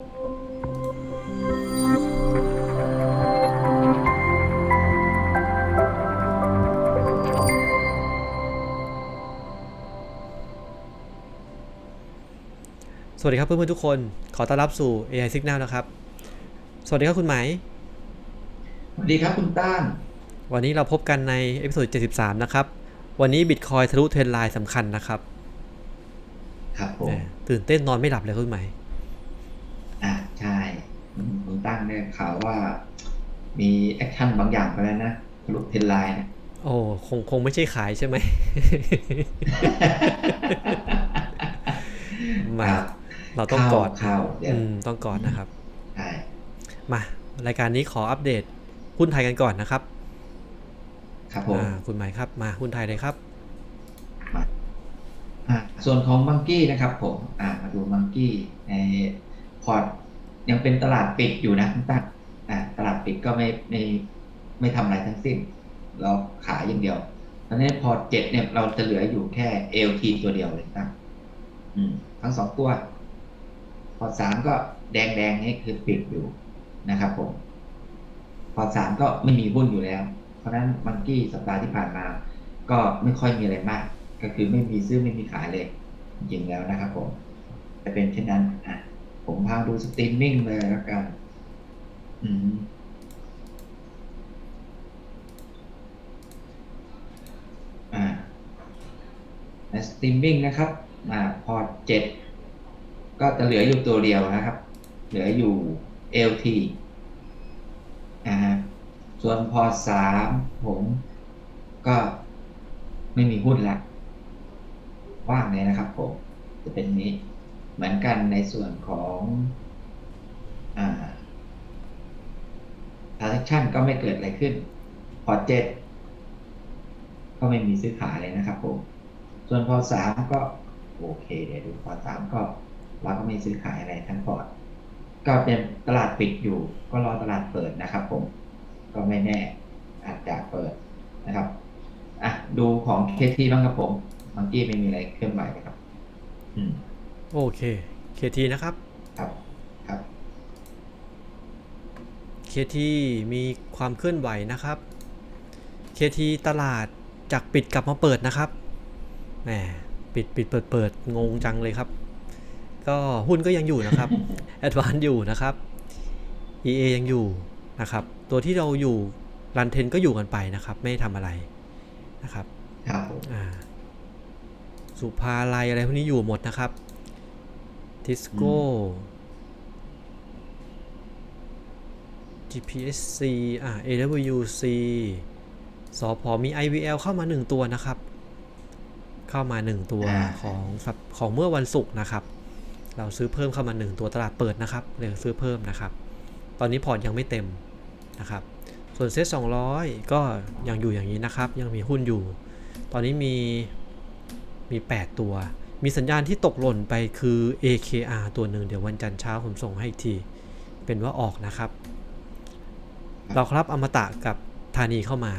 สวัสดีครับเพื่อนๆทุกคน ขอต้อนรับสู่ AI Signal นะครับ สวัสดีครับคุณไหม สวัสดีครับคุณต้าน วันนี้เราพบกันในเอพิโซด73 นะครับ วันนี้ Bitcoin ทะลุเทรนไลน์สำคัญนะครับ ครับผมแหมตื่นเต้นนอนไม่หลับเลยคุณไหม อ่าใช่อืมคุณตั้งเนี่ย ข่าวว่ามีแอคชั่นบางอย่างไปแล้วนะทะลุเทรนไลน์เนี่ยโอ้คงคงไม่ใช่ขายใช่ไหมมาครับเราต้องกอดเข้าเข้าเดี๋ยวอืมต้องกอดนะครับใช่มารายการนี้ขออัปเดตหุ้นไทยกันก่อนนะครับ ครับผมอ่าคุณไหมครับมาหุ้นไทยเลยครับมาอ่าส่วนของมังกี้นะครับผมอ่ามาดูมังกี้ในพอร์ต ยังเป็นตลาดปิดอยู่นะคุณตั้งตลาดปิดก็ไม่ไม่ไม่ทำอะไรทั้งสิ้น เราขายอย่างเดียวตอนนี้พอเจ็ดเนี่ยเราจะเหลืออยู่แค่ LT ตัวเดียวเลยตั้งทั้งสองตัว พอสามก็แดงแดงนี่คือปิดอยู่นะครับผม พอสามก็ไม่มีหุ้นอยู่แล้ว เพราะนั้นมังกี้สัปดาห์ที่ผ่านมา ก็ไม่ค่อยมีอะไรมาก ก็คือไม่มีซื้อไม่มีขายเลย จริงแล้วนะครับผมจะเป็นเช่นนั้นอะ ผมพาดูสตรีมมิ่งเลยแล้วกัน อืมอ่าในสตรีมมิ่งนะครับอ่าพอร์ตเจ็ดก็จะเหลืออยู่ตัวเดียวนะครับ เหลืออยู่ LT อ่าส่วนพอร์ตสามผมก็ไม่มีหุ้นละว่างเลยนะครับผม จะเป็นนี้ เหมือนกันในส่วนของอ transaction ก็ไม่เกิดอะไรขึ้น พอเจ็ดก็ไม่มีซื้อขายเลยนะครับผม ส่วนพอสามก็โอเคเดี๋ยวดูพอสามก็เราก็ไม่ซื้อขายอะไรทั้งพอร์ตก็เป็นตลาดปิดอยู่ก็รอตลาดเปิดนะครับผม ก็ไม่แน่อาจจะเปิดนะครับอะดูของเคที่บ้างครับผมบางกี้ไม่มีอะไรเคลื่อนไหวครับ อืม โอเค KT นะครับ ครับครับ KT มีความเคลื่อนไหวนะครับ KT ตลาดจากปิดกลับมาเปิดนะครับแหมปิดปิดเปิดเปิดงงจังเลยครับ ก็หุ้นก็ยังอยู่นะครับ a d v a n c e อยู่นะครับ EA ยังอยู่นะครับ ตัวที่เราอยู่รันเทนก็อยู่กันไปนะครับ ไม่ได้ทำอะไรนะครับครับผมอ่าสุภาลัยอะไรพวกนี้อยู่หมดนะครับ ทิสโก้ GPSC อ่า AWC สอพอมี IVL เข้ามา 1 ตัวนะครับ เข้ามา 1 ตัวอ่าของสัปของเมื่อวันศุกร์นะครับ เราซื้อเพิ่มเข้ามา 1 ตัวตลาดเปิดนะครับเลยซื้อเพิ่มนะครับ ตอนนี้พอร์ตยังไม่เต็มนะครับ ส่วนเซ็ต200 ก็ยังอยู่อย่างนี้นะครับ ยังมีหุ้นอยู่ ตอนนี้มีมี 8 ตัว มีสัญญาณที่ตกหล่นไปคือ AKR ตัวหนึ่งเดี๋ยววันจันทร์เช้าผมส่งให้อีกที เป็นว่าออกนะครับ เราครับอมตะกับธานีเข้ามา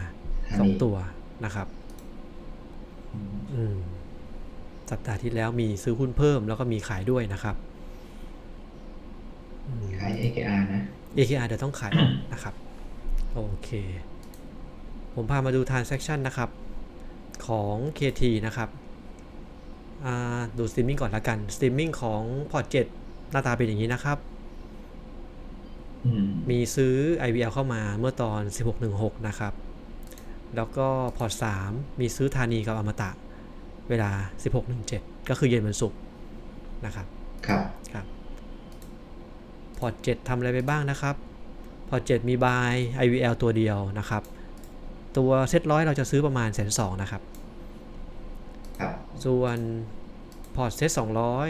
อันนี้2ตัวนะครับอืมอืมสัปดาห์ที่แล้วมีซื้อหุ้นเพิ่มแล้วก็มีขายด้วยนะครับอืมขาย AKR นะ AKR เดี๋ยวต้องขายออกนะครับ โอเค ผมพามาดู transaction นะครับ ของ KT นะครับ อ่าดู streaming ก่อนละกัน streaming ของพอร์ต7หน้าตาเป็นอย่างนี้นะครับอืมมีซื้อ IVL เข้ามาเมื่อตอน 1616 นะครับ แล้วก็พอร์ต3มีซื้อธานีกับอมตะ เวลา 1617 ก็คือเย็นวันศุกร์นะครับ ครับ ครับ พอร์ต7ทำอะไรไปบ้างนะครับ พอร์ต7มี buy IVL ตัวเดียวนะครับ ตัวเซ็ตร้อยเราจะซื้อประมาณแสนสองนะครับครับส่วนพ อร์ตเซ็ตสองร้อย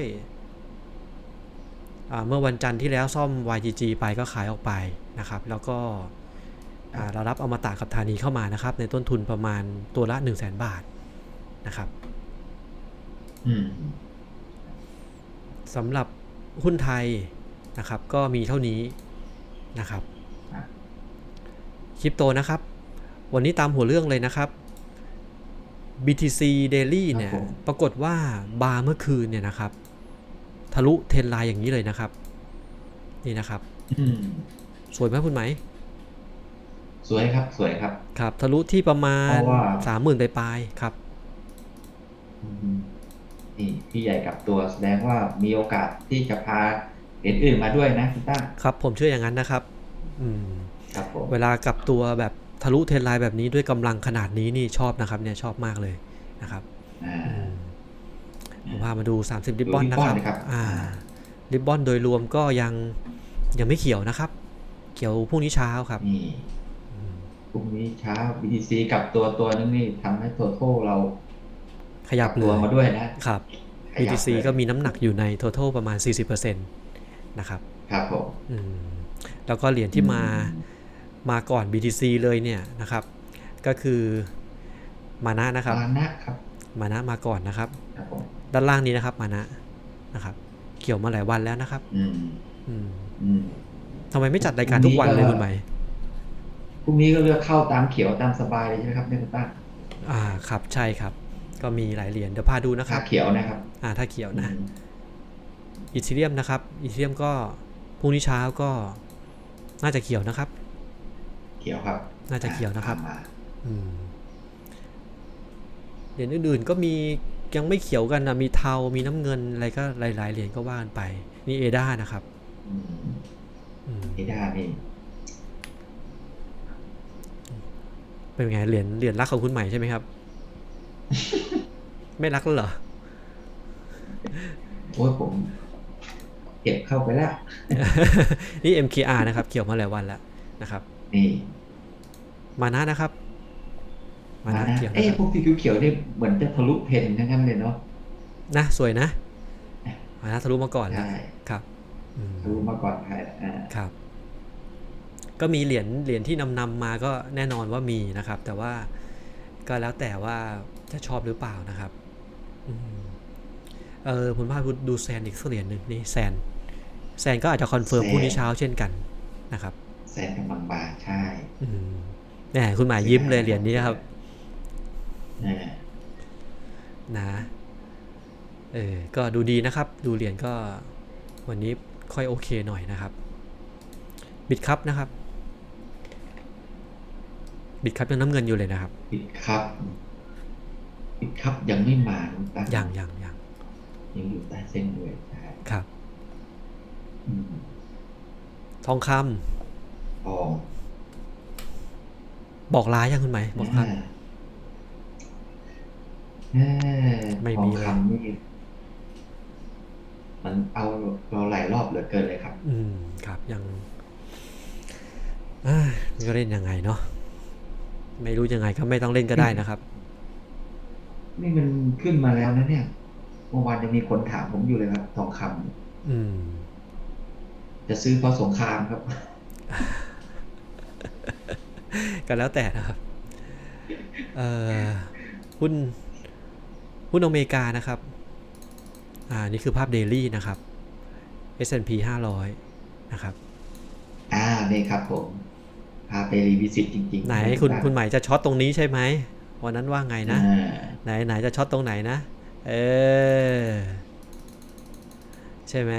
เมื่อวันจันทร์ที่แล้วซ่อม YGG ไปก็ขายออกไปนะครับ แล้วก็อ่าเรารับเอามาตากับธานีเข้ามานะครับ ในต้นทุนประมาณตัวละ 1 0 0 0 0แบาทนะครับอืมสำหรับหุ้นไทยนะครับ ก็มีเท่านี้นะครับอะคริปโตนะครับ วันนี้ตามหัวเรื่องเลยนะครับ BTC Daily เนี่ยครับผมปรากฏว่าบาร์เมื่อคืนเนี่ยนะครับ ทะลุเทรนไลน์อย่างนี้เลยนะครับ นี่นะครับอืมสวยไหมคุณไหม สวยครับสวยครับ ครับ ทะลุที่ประมาณเพราะว่าสามหมื่นปลายๆครับอืมนี่พี่ใหญ่กลับตัวแสดงว่ามีโอกาสที่จะพาเหรียญอื่นมาด้วยนะคุณตั้งครับ ผมเชื่ออย่างนั้นนะครับ อืม ครับผมเวลากลับตัวแบบ ทะลุเทรนไลน์แบบนี้ด้วยกำลังขนาดนี้นี่ชอบนะครับ เนี่ยชอบมากเลยนะครับอ่าอืมผมพามาดู 30ริบบอนดูนะริบบคอรันบนะครับอ่าอ่าริบบอนโดยรวมก็ยังยังไม่เขียวนะครับ เขียวพรุ่งนี้เช้าครับนี่อืมพรุ่งนี้เช้า BTC กลับตัวตัวนึงนี่ทำให้ตัวโทเรา ขยับกเลตัวยมาด้วยนะครับขยับ BTC เลยก็มีน้ำหนักอยู่ใน total ประมาณ 40%นะครับ ครับผมอืมแล้วก็เหรียญที่มา มาก่อน BTC เลยเนี่ยนะครับ ก็คือมานะนะครับ มานะครับ มานะมาก่อนนะครับครับผมด้านล่างนี้นะครับ มานะนะครับ เกี่ยวมาหลายวันแล้วนะครับ อืมอืมอืมทำไมไม่จัดรายการทุกวันเลยพรุ่งนี้ก็คุณไหมพรุ่งนี้ก็เลือกเข้าตามเขียวตามสบายเลยใช่ไหมครับเนี่ยคุณตั้งอ่าครับใช่ครับ ก็มีหลายเหรียญเดี๋ยวพาดูนะคถ้ารับเขียวนะครับ อ่าถ้าเขียวนะอืมอีทีเรียมนะครับอีทีเรียมก็พรุ่งนี้เช้าก็น่าจะเขียวนะครับ เขียวครับ น่าจะเขียวนะครับอ่ามาอืมเหรียญอื่นๆก็มียังไม่เขียวกันนะมีเทา มีน้ำเงินอะไรก็หลายๆเหรียญก็ว่ากันไป นี่เอด้านะครับอืมอืมเอด้านี่เป็นไงเหรียญเหรียญรักของคุณใหม่ใช่ไหมครับ ไม่รักแล้วเหรอโอ้ยผมเก็บเข้าไปแล้ว นี่ MKR นะครับเขียวมาหลายวันแล้วนะครับ นี่ มานะนะครับ มานะนะเขียวนะเอ้ยครับพวกสีเขียวๆนี่เหมือนจะทะลุเพนทั้งนั้นเลยเนาะนะสวยนะ มานะทะลุมาก่อนแล้วใช่ครับอืมทะลุมาก่อนใครอ่าครับ ก็มีเหรียญเหรียญที่นำนำมาก็แน่นอนว่ามีนะครับ แต่ว่าก็แล้วแต่ว่าจะชอบหรือเปล่านะครับอืมเออผมพาไปดูแซนอีกสักเหรียญหนึ่งนี่แซนแซนก็อาจจะคอนเฟิร์มพรุ่งนี้เช้าเช่นกันนะครับ แซนกำลังบานใช่อืมแหมคุณหมายยิ้มเลยเหรียญนี้ครับอ่านะ เออ ก็ดูดีนะครับ ดูเหรียญก็ วันนี้ค่อยโอเคหน่อยนะครับ บิดครับนะครับ บิดครับยังน้ำเงินอยู่เลยนะครับปิดครับปิดครับยังไม่มาคุณตั้งยังยังยังยังอยู่ใต้เส้นด้วยใช่ครับอืมทองคำ ทองบอกลายังคุณไหมบอกครับอ่าไม่ทอมีงเลยคำนี่มันเอาเราหลายรอบเหลือเกินเลยครับ อืม ครับยังอ่าก็เล่นยังไงเนาะไม่รู้ยังไงก็ไม่ต้องเล่นก็ได้นะครับ นี่มันขึ้นมาแล้วนะเนี่ยเมื่อวานยังมีคนถามผมอยู่เลยครับทองคำอืมจะซื้อเพราะสงครามครับ ก็แล้วแต่นะครับเอ่อหุ้นหุ้นอเมริกานะครับ อ่า นี่คือภาพเดลี่นะครับ S&P 500 นะครับ อ่า นี่ครับผมพาไปรีวิสิตจริงๆ ไหนคุณคุณหมายจะช็อตตรงนี้ใช่ไหม วันนั้นว่าไงนะอ่าไหนไหนจะช็อตตรงไหนนะ เออ ใช่ไหม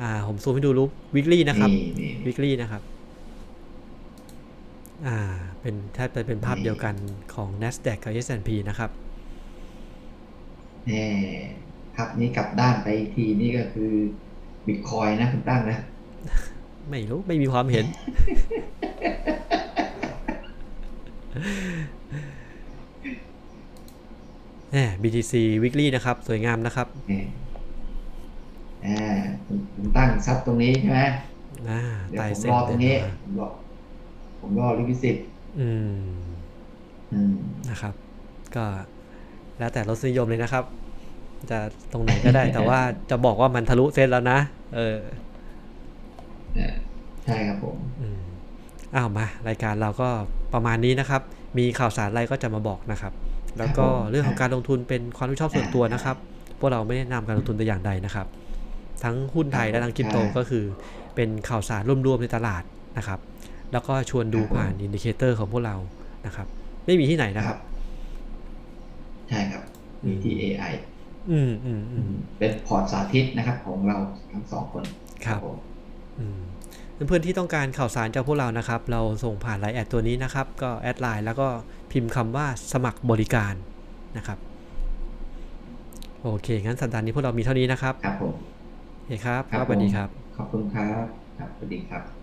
อ่า ผมซูมให้ดูรูปวิกลี่นะครับนี่นี่วิกลี่นะครับ อ่าเป็นแทบจะเป็นภาพเดียวกันของ NASDAQ กับ S&P นะครับแน่ภาพนี้กลับด้านไปอีกทีนี่ก็คือบิตคอยนะคุณตั้งนะ ไม่รู้ ไม่มีความเห็นแหม BTC Weekly นะครับ สวยงามนะครับนี่อ่าคุณคุณตั้งซับตรงนี้ใช่ไหมอ่าเดี๋ยวไตผมเส้นรอตรงนี้เดินมา ผมรอผมรอรีวิสิตอืมอืมนะครับ ก็แล้วแต่รสนิยมเลยนะครับ จะตรงไหนก็ได้ แต่ว่าจะบอกว่ามันทะลุเส้นแล้วนะ เอออ่าใช่ครับผมอืมอ้าวมารายการเราก็ประมาณนี้นะครับ มีข่าวสารอะไรก็จะมาบอกนะครับ แล้วก็เรื่องของการลงทุนเป็นความรู้ชอบส่วนตัวนะครับ พวกเราไม่แนะนำการลงทุนแต่อย่างใดนะครับ ทั้งหุ้นไทยและทั้งคริปโตก็คือ เป็นข่าวสารรวมๆในตลาดนะครับ แล้วก็ชวนดูผ่านอินดิเคเตอร์ของพวกเรานะครับ ไม่มีที่ไหนนะครับ ใช่ครับมีที่ AI อืมอืมอืมเป็นพอร์ตสาธิตนะครับ ของเราทั้งสองคนครับผมอืมเพื่อนๆที่ต้องการข่าวสารจากพวกเรานะครับ เราส่งผ่านไลน์แอดตัวนี้นะครับ ก็แอดไลน์แล้วก็พิมพ์คำว่าสมัครบริการนะครับ โอเค งั้นสัปดาห์นี้พวกเรามีเท่านี้นะครับ ครับผมโอเคครับ ครับสวัสดีผมครับ ขอบคุณครับ ครับสวัสดีครับ